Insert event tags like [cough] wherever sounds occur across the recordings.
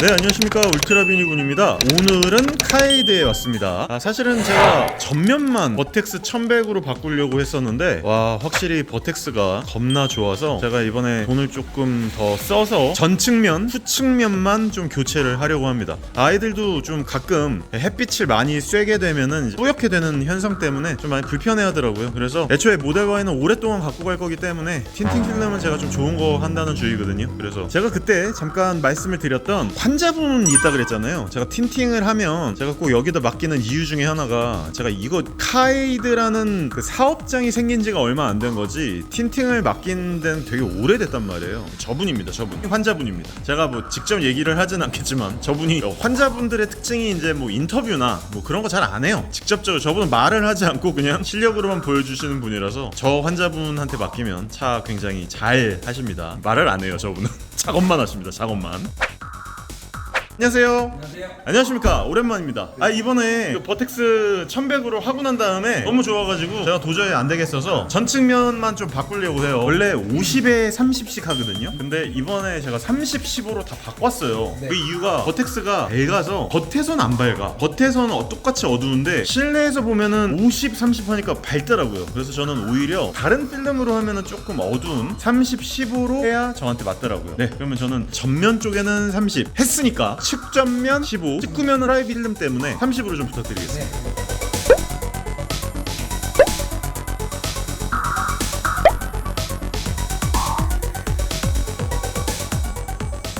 네 안녕하십니까. 울트라비니 군입니다. 오늘은 카이드에 왔습니다. 아, 사실은 제가 전면만 버텍스 1100으로 바꾸려고 했었는데 와 확실히 버텍스가 겁나 좋아서 제가 이번에 돈을 조금 더 써서 전측면 후측면만 좀 교체를 하려고 합니다. 아이들도 좀 가끔 햇빛을 많이 쐬게 되면은 뿌옇게 되는 현상 때문에 좀 많이 불편해 하더라고요. 그래서 애초에 모델 Y는 오랫동안 갖고 갈 거기 때문에 틴팅 필름은 제가 좀 좋은 거 한다는 주의거든요. 그래서 제가 그때 잠깐 말씀을 드렸던 환자분이 있다 그랬잖아요. 제가 틴팅을 하면 제가 꼭 여기다 맡기는 이유 중에 하나가 제가 이거 카이드라는 그 사업장이 생긴 지가 얼마 안 된 거지 틴팅을 맡긴 데는 되게 오래됐단 말이에요. 저분입니다 저분. 환자분입니다. 제가 뭐 직접 얘기를 하진 않겠지만 저분이 환자분들의 특징이 이제 뭐 인터뷰나 뭐 그런 거 잘 안 해요. 직접적으로 저분은 말을 하지 않고 그냥 실력으로만 보여주시는 분이라서 저 환자분한테 맡기면 차 굉장히 잘 하십니다. 말을 안 해요 저분은. [laughs] 작업만 하십니다 작업만 안녕하세요. 안녕하세요. 안녕하십니까. 오랜만입니다. 아, 이번에 그 버텍스 1100으로 하고 난 다음에 너무 좋아가지고 제가 도저히 안 되겠어서 전 측면만 좀 바꾸려고 해요. 원래 50에 30씩 하거든요. 근데 이번에 제가 30, 15로 다 바꿨어요. 네. 그 이유가 버텍스가 밝아서 겉에선 안 밝아. 겉에서는 어- 똑같이 어두운데 실내에서 보면은 50, 30 하니까 밝더라고요. 그래서 저는 오히려 다른 필름으로 하면은 조금 어두운 30, 15로 해야 저한테 맞더라고요. 네, 그러면 저는 전면 쪽에는 30 했으니까 측전면 15, 측구면은 프라이 필름 때문에 30으로 좀 부탁드리겠습니다. 네.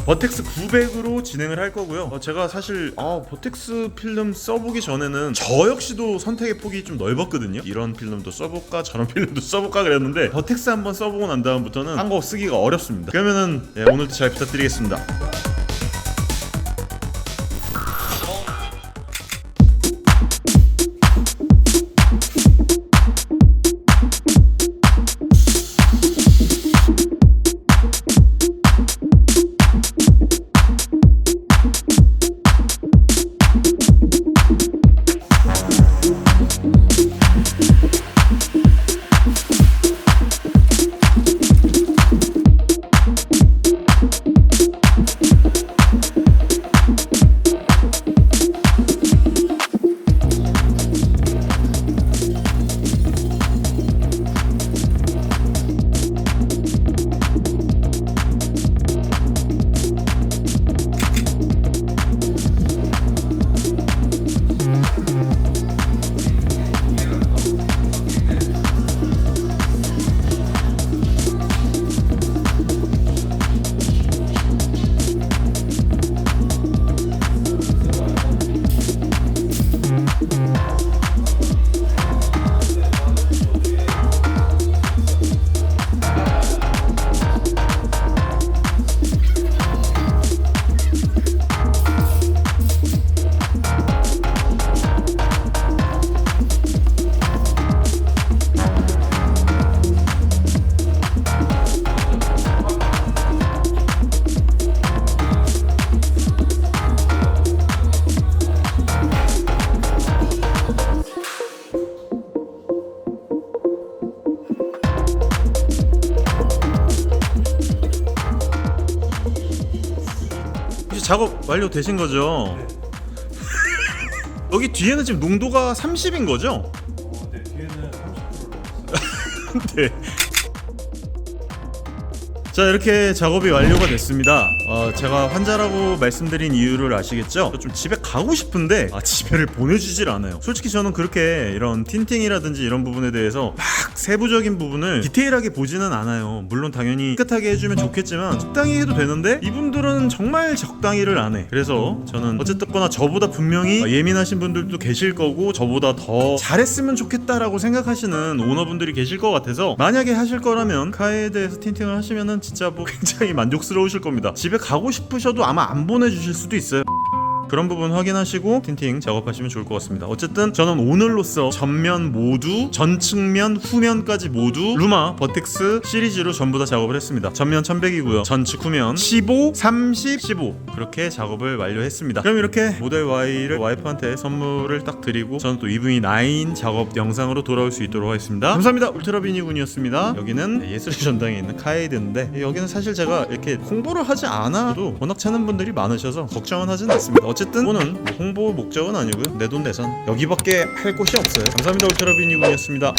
버텍스 900으로 진행을 할 거고요. 어, 제가 사실 아, 버텍스 필름 써보기 전에는 저 역시도 선택의 폭이 좀 넓었거든요. 이런 필름도 써볼까 저런 필름도 써볼까 그랬는데 버텍스 한번 써보고 난 다음부터는 한 거 쓰기가 어렵습니다. 그러면은 예, 오늘도 잘 부탁드리겠습니다. 작업 완료되신 거죠? 여기 뒤에는 지금 농도가 30인 거죠? 네, 뒤에는 30%로 [laughs] 네. 자 이렇게 작업이 완료가 됐습니다. 어, 제가 환자라고 말씀드린 이유를 아시겠죠? 좀 집에 가고 싶은데 아, 집에를 보내주질 않아요. 솔직히 저는 그렇게 이런 틴팅이라든지 이런 부분에 대해서 막 세부적인 부분을 디테일하게 보지는 않아요. 물론 당연히 깨끗하게 해주면 좋겠지만 적당히 해도 되는데 이분들은 정말 적당히를 안 해. 그래서 저는 어쨌거나 저보다 분명히 예민하신 분들도 계실 거고 저보다 더 잘했으면 좋겠다라고 생각하시는 오너분들이 계실 것 같아서 만약에 하실 거라면 카에 대해서 틴팅을 하시면은 진짜 뭐 [laughs] 굉장히 만족스러우실 겁니다. 집에 가고 싶으셔도 아마 안 보내주실 수도 있어요. 그런 부분 확인하시고 틴팅 작업하시면 좋을 것 같습니다. 어쨌든 저는 오늘로써 전면 모두 전측면 후면까지 모두 루마 버텍스 시리즈로 전부 다 작업을 했습니다. 전면 1100이고요. 전측 후면 15 30 15 그렇게 작업을 완료했습니다. 그럼 이렇게 모델 Y를 와이프한테 선물을 딱 드리고 저는 또 EV9 작업 영상으로 돌아올 수 있도록 하겠습니다. 감사합니다. 울트라비니군이었습니다. 여기는 예술의 전당에 있는 카이드인데 여기는 사실 제가 이렇게 홍보를 하지 않아도 워낙 찾는 분들이 많으셔서 걱정은 하진 않습니다 어쨌든 이거는 뭐 홍보 목적은 아니고요. 내 돈 내산. 여기밖에 할 곳이 없어요. 감사합니다. 울트라비니군이었습니다